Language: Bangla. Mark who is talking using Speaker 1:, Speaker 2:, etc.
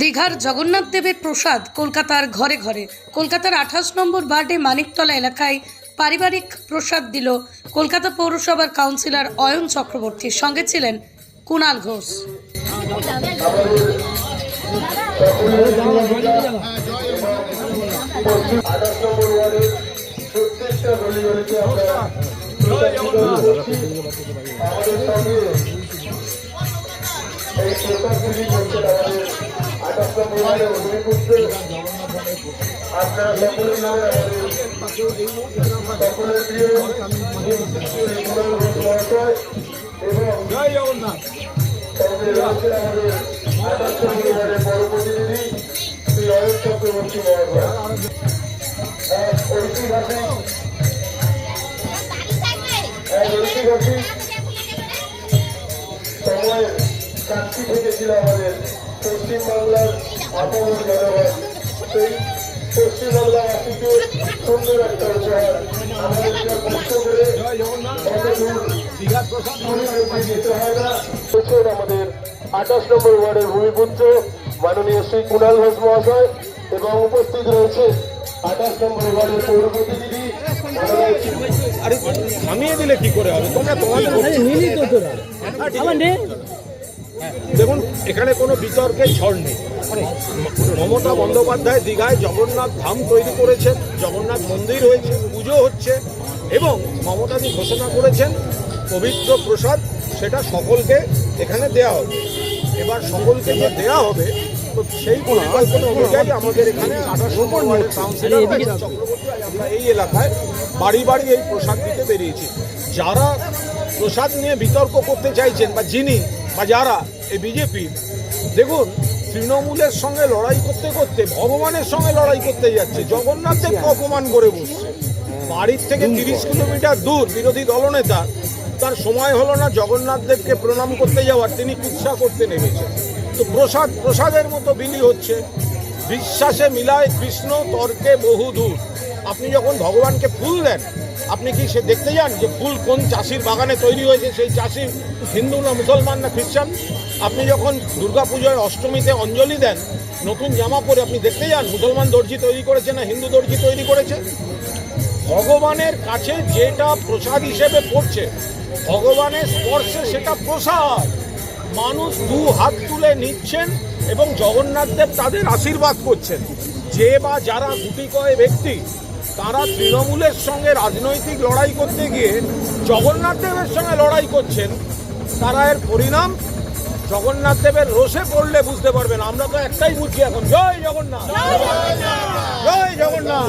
Speaker 1: দীঘার জগন্নাথ দেবের প্রসাদ কলকাতার ঘরে ঘরে। কলকাতার আঠাশ নম্বর বার্ডে মানিকতলা এলাকায় পারিবারিক প্রসাদ দিল কলকাতা পৌরসভার কাউন্সিলর অয়ন চক্রবর্তীর সঙ্গে ছিলেন কুণাল ঘোষ।
Speaker 2: আমাদের সঙ্গে এই প্রসাদগুলি করছেন আমাদের নম্বর ওয়ার্ডের অগ্নিপুত্র আপনারা সকলের নামে আমাদের সকলের প্রিয় মহাশয় এবং আমাদের নম্বর ওয়ার্ডের বড় প্রতিনিধি শ্রী অয়ন চক্রবর্তী মহাশয় ঐতিহাসিক ঐতিহাসিক সাক্ষী থেকেছিল আমাদের পশ্চিমবাংলার আপামর জনগণ সেই পশ্চিমবাংলাবাসীকে সুন্দর একটা উপহার আমাদেরকে কষ্ট করে যেতে হয় না হচ্ছেন আমাদের আঠাশ নম্বর ওয়ার্ডের ভূমিপুত্র মাননীয় শ্রী কুণাল ঘোষ মহাশয় এবং উপস্থিত রয়েছে আঠাশ নম্বর ওয়ার্ডের পৌর প্রতিনিধি
Speaker 3: আরে থামিয়ে দিলে কি করে হবে? তোমরা তোমাদের দেখুন এখানে কোনো বিতর্কের ঝড় নেই। মমতা বন্দ্যোপাধ্যায় দীঘায় জগন্নাথ ধাম তৈরি করেছেন জগন্নাথ মন্দির হয়েছে পুজো হচ্ছে এবং মমতাজি ঘোষণা করেছেন পবিত্র প্রসাদ সেটা সকলকে এখানে দেয়া হবে। এবার সকলকে যে দেয়া হবে তো সেই পরিকল্পনা অনুযায়ী আমাদের এখানে আঠাশ নম্বর কাউন্সিলর চক্রবর্তী আমরা এই এলাকায় বাড়ি বাড়ি এই প্রসাদ দিতে বেরিয়েছি। যারা প্রসাদ নিয়ে বিতর্ক করতে চাইছেন বা যিনি বা যারা এই বিজেপি। দেখুন, তৃণমূলের সঙ্গে লড়াই করতে করতে, ভগবানের সঙ্গে লড়াই করতে যাচ্ছে। জগন্নাথ দেবকে অপমান করে বসছে। বাড়ির থেকে তিরিশ কিলোমিটার দূর বিরোধী দলনেতা, তার সময় হলো না জগন্নাথ দেবকে প্রণাম করতে যাওয়ার, তিনি কুৎসা করতে নেমেছেন। তো প্রসাদ, প্রসাদের মতো বিলি হচ্ছে। বিশ্বাসে মিলায় কৃষ্ণ, তর্কে বহু দূর। আপনি যখন ভগবানকে ফুল দেন আপনি কি সে দেখতে যান যে ফুল কোন চাষির বাগানে তৈরি হয়েছে? সেই চাষি হিন্দু না মুসলমান না খ্রিস্টান? আপনি যখন দুর্গাপুজোয় অষ্টমীতে অঞ্জলি দেন, নতুন জামা পরে আপনি দেখতে যান, মুসলমান দর্জি তৈরি করেছে না হিন্দু দর্জি তৈরি করেছে? ভগবানের কাছে যেটা প্রসাদ হিসেবে পড়ছে, ভগবানের স্পর্শে সেটা প্রসাদ। মানুষ দু হাত তুলে নিচ্ছেন এবং জগন্নাথদেব তাদের আশীর্বাদ করছেন। যে বা যারা গুটি কয় ব্যক্তি তারা তৃণমূলের সঙ্গে রাজনৈতিক লড়াই করতে গিয়ে জগন্নাথ দেবের সঙ্গে লড়াই করছেন তারা এর পরিণাম? জগন্নাথ দেবের রোষে পড়লে বুঝতে পারবেন আমরা তো একটাই বুঝছি এখন। জয় জগন্নাথ! জয় জগন্নাথ!